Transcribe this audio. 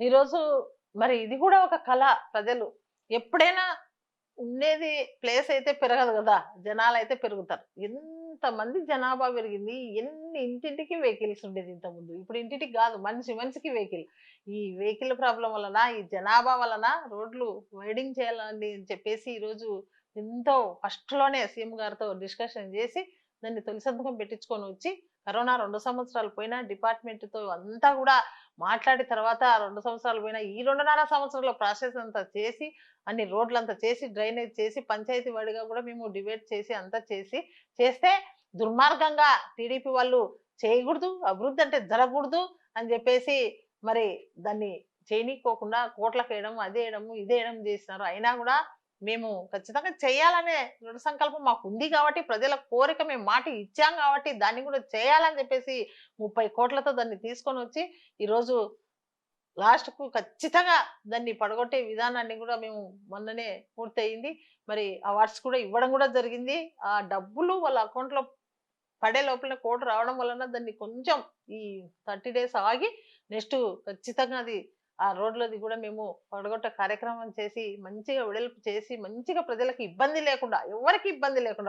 ఈరోజు మరి ఇది కూడా ఒక కళ ప్రజలు. ఎప్పుడైనా ఉండేది ప్లేస్ అయితే పెరగదు కదా జనాలు అయితే పెరుగుతారు. ఎంతమంది జనాభా పెరిగింది ఎన్ని ఇంటింటికి వెహికల్స్ ఉండేది ఇంతకుముందు. ఇప్పుడు ఇంటింటికి కాదు మనిషి మనిషికి వెహికల్. ఈ వెహికల్ ప్రాబ్లం వలన ఈ జనాభా వలన రోడ్లు వైడింగ్ చేయాలని చెప్పేసి ఈరోజు ఎంతో ఫస్ట్లోనే సీఎం గారితో డిస్కషన్ చేసి దాన్ని తొలి సంతకం పెట్టించుకొని వచ్చి కరోనా రెండు సంవత్సరాలు పోయినా డిపార్ట్మెంట్తో అంతా కూడా మాట్లాడిన తర్వాత రెండు సంవత్సరాలు పోయినా ఈ రెండున్నర సంవత్సరాల ప్రాసెస్ అంతా చేసి అన్ని రోడ్లంతా చేసి డ్రైనేజ్ చేసి పంచాయతీ వాడిగా కూడా మేము డిబేట్ చేసి అంతా చేసి చేస్తే దుర్మార్గంగా టీడీపీ వాళ్ళు చేయకూడదు అభివృద్ధి అంటే జరగకూడదు అని చెప్పేసి మరి దాన్ని చేయనీకోకుండా కోట్లకు వేయడం అదే వేయడము ఇదే వేయడం చేసినారు. అయినా కూడా మేము ఖచ్చితంగా చేయాలనే దృఢ సంకల్పం మాకు ఉంది కాబట్టి ప్రజల కోరిక మేము మాట ఇచ్చాం కాబట్టి దాన్ని కూడా చేయాలని చెప్పేసి ముప్పై కోట్లతో దాన్ని తీసుకొని వచ్చి ఈరోజు లాస్ట్కు ఖచ్చితంగా దాన్ని పడగొట్టే విధానాన్ని కూడా మేము మొన్ననే పూర్తయింది. మరి అవార్డ్స్ కూడా ఇవ్వడం కూడా జరిగింది. ఆ డబ్బులు వాళ్ళ అకౌంట్లో పడే లోపల కోడ్ రావడం వలన దాన్ని కొంచెం ఈ థర్టీ డేస్ ఆగి నెక్స్ట్ ఖచ్చితంగా అది ఆ రోడ్లది కూడా మేము పడగొట్ట కార్యక్రమం చేసి మంచిగా వెడల్పు చేసి మంచిగా ప్రజలకు ఇబ్బంది లేకుండా ఎవరికి ఇబ్బంది లేకుండా